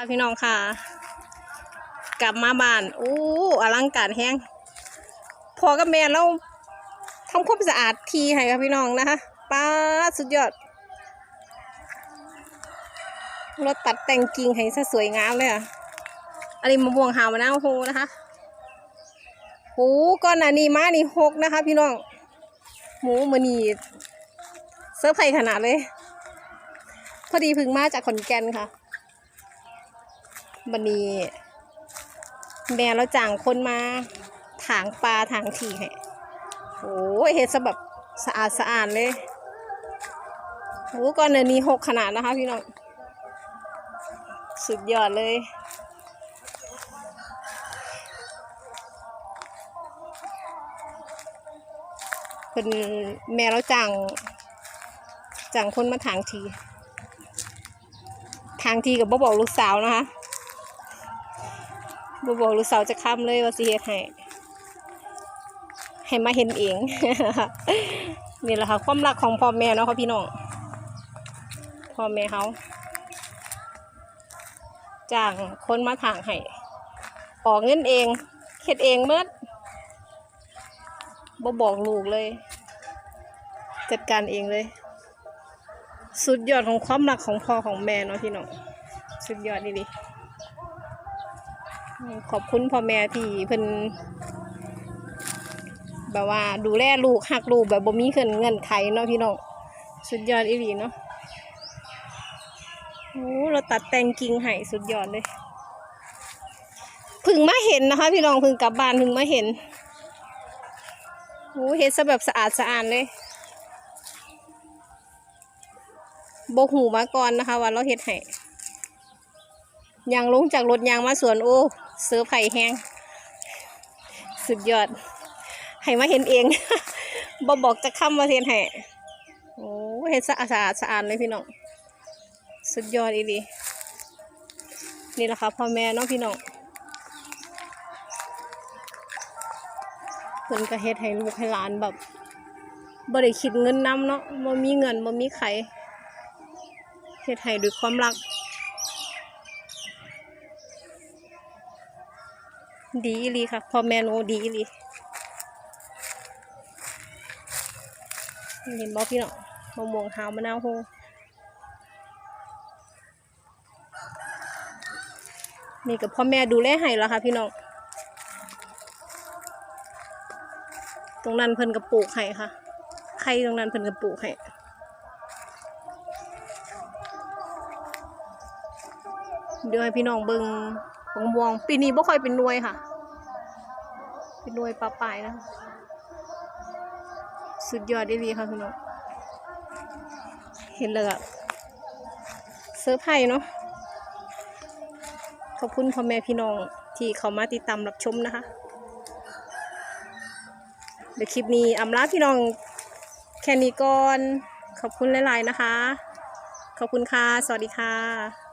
ค่ะพี่น้องค่ะ กลับมาบ้านโอ้อลังการแห้งพอกับแม่เราทำความสะอาดทีให้ค่ะพี่น้องนะคะป้าสุดยอดรถตัดแต่งกิ่งให้ซะสวยงามเลยอะอันนี้มะม่วงหาวมะนาวโฮนะคะโหก้อนหนานี้มานี่หกนะคะ พี่น้องหมูมือนีเซอร์ไพรส์ขนาดเลย พอดีพึ่งมาจากขอนแก่นค่ะ บันนี้ แม่เราจ้างคนมาถางปลาถางทีให้โอ้ยเฮ็ดซะแบบสะอาดสะอาดเลยโอ้ก้อนเนื้อนี้หกขนาดนะคะพี่น้องสุดยอดเลย เป็นแม่เราจ้างจ้างคนมาถางที ทางทีกับบ่บอกลูกสาวนะคะ บ่บอกลูกสาวจะค้ำเลยว่าสิเฮ็ดให้ให้มาเห็นเองนี่แหละค่ะความรักของพ่อแม่เนาะค่ะพี่น้องพ่อแม่เขาจ้างคนมาทางให้ออกเงินเองเฮ็ดเองเมื่อบ่บอกลูกเลย จัดการเองเลย สุดยอดของความรักของพ่อของแม่เนาะพี่น้องสุดยอดดีดี ขอบคุณพ่อแม่ที่เพิ่นแบบว่าดูแลลูกหักลูกแบบบ่มีเงินเงินไขเนาะพี่น้องสุดยอดอีหลีเนาะโอ้เราตัดแต่งกิ่งให้สุดยอดเลยพึ่งมาเห็นนะคะ พี่น้องพึ่งกลับบ้านพึ่งมาเห็นโอ้เห็นซะแบบสะอาดสะอาดเลยโบหูมาก่อนนะคะว่าเราเฮ็ดให้ยางลงจากรถยางมาสวนโอ้ เสือไผ่แห้งสุดยอด ให้มาเห็นเองบอบอกจะค้ำมาเห็นให้โอ้เห็นสะอาดสะอาดสะอาดเลยพี่น้อง สุดยอดอีดีนี่แหละค่ะพ่อแม่น้องพี่น้องเพิ่นก็เฮ็ดให้ลูกให้หลานแบบบ่ได้คิดเงินนำเนาะบ่มีเงินบ่มีไขเฮ็ดให้ด้วยความรัก ดีอีลีค่ะพ่อแม่หนูดีอีลีเห็นบ่พี่น้องมะม่วงหาวมะนาวโฮนี่กับพ่อแม่ดูแลให้แล้วค่ะพี่น้อง ตรงนั้นเพิ่นกับปลูกให้ค่ะ ใครตรงนั้นเพิ่นกับปลูกให้เดี๋ยวให้พี่น้องเบิงข องบวงปีนี้บ่ค่อยเป็นหน่วยค่ะ เป็นหน่วยปลาปลายนะ สุดยอดได้ดีค่ะพี่น้องเห็นเลยอะเซอร์ไพรส์เนาะขอบคุณพ่อแม่พี่น้องที่เขามาติดตามรับชมนะคะ เดี๋ยวคลิปนี้อำลาพี่น้องแค่นี้ก่อน ขอบคุณหลาย ๆ นะคะ ขอบคุณค่ะ สวัสดีค่ะ